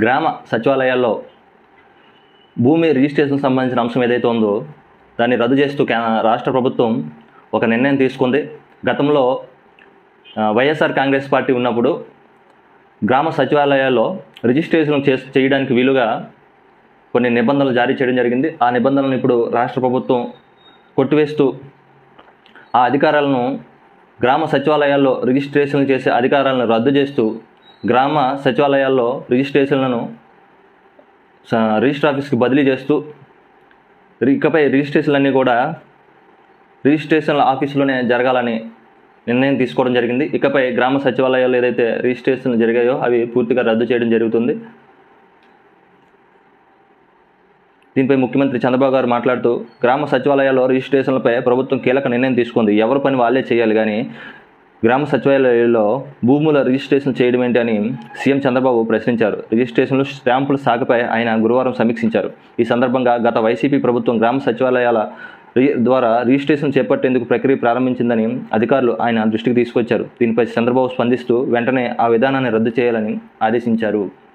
గ్రామ సచివాలయాల్లో భూమి రిజిస్ట్రేషన్ సంబంధించిన అంశం ఏదైతే ఉందో దాన్ని రద్దు చేస్తూ రాష్ట్ర ప్రభుత్వం ఒక నిర్ణయం తీసుకుంది. గతంలో వైఎస్ఆర్ కాంగ్రెస్ పార్టీ ఉన్నప్పుడు గ్రామ సచివాలయాల్లో రిజిస్ట్రేషన్ చే చేయడానికి వీలుగా కొన్ని నిబంధనలు జారీ చేయడం జరిగింది. ఆ నిబంధనలను ఇప్పుడు రాష్ట్ర ప్రభుత్వం కొట్టివేస్తూ ఆ అధికారాలను గ్రామ సచివాలయాల్లో రిజిస్ట్రేషన్ చేసే అధికారాలను రద్దు చేస్తూ గ్రామ సచివాలయాల్లో రిజిస్ట్రేషన్లను రిజిస్టర్ ఆఫీస్కి బదిలీ చేస్తూ ఇకపై రిజిస్ట్రేషన్లన్నీ కూడా రిజిస్ట్రేషన్ల ఆఫీసులోనే జరగాలని నిర్ణయం తీసుకోవడం జరిగింది. ఇకపై గ్రామ సచివాలయాలు ఏదైతే రిజిస్ట్రేషన్లు జరిగాయో అవి పూర్తిగా రద్దు చేయడం జరుగుతుంది. దీనిపై ముఖ్యమంత్రి చంద్రబాబు గారు మాట్లాడుతూ గ్రామ సచివాలయాల్లో రిజిస్ట్రేషన్లపై ప్రభుత్వం కీలక నిర్ణయం తీసుకుంది. ఎవరి పని వాళ్ళే చేయాలి కానీ గ్రామ సచివాలయాల్లో భూముల రిజిస్ట్రేషన్ చేయడం ఏంటి అని సీఎం చంద్రబాబు ప్రశ్నించారు. రిజిస్ట్రేషన్లు స్టాంపుల శాఖపై ఆయన గురువారం సమీక్షించారు. ఈ సందర్భంగా గత వైసీపీ ప్రభుత్వం గ్రామ సచివాలయాల రి- ద్వారా రిజిస్ట్రేషన్ చేపట్టేందుకు ప్రక్రియ ప్రారంభించిందని అధికారులు ఆయన దృష్టికి తీసుకొచ్చారు. దీనిపై చంద్రబాబు స్పందిస్తూ వెంటనే ఆ విధానాన్ని రద్దు చేయాలని ఆదేశించారు.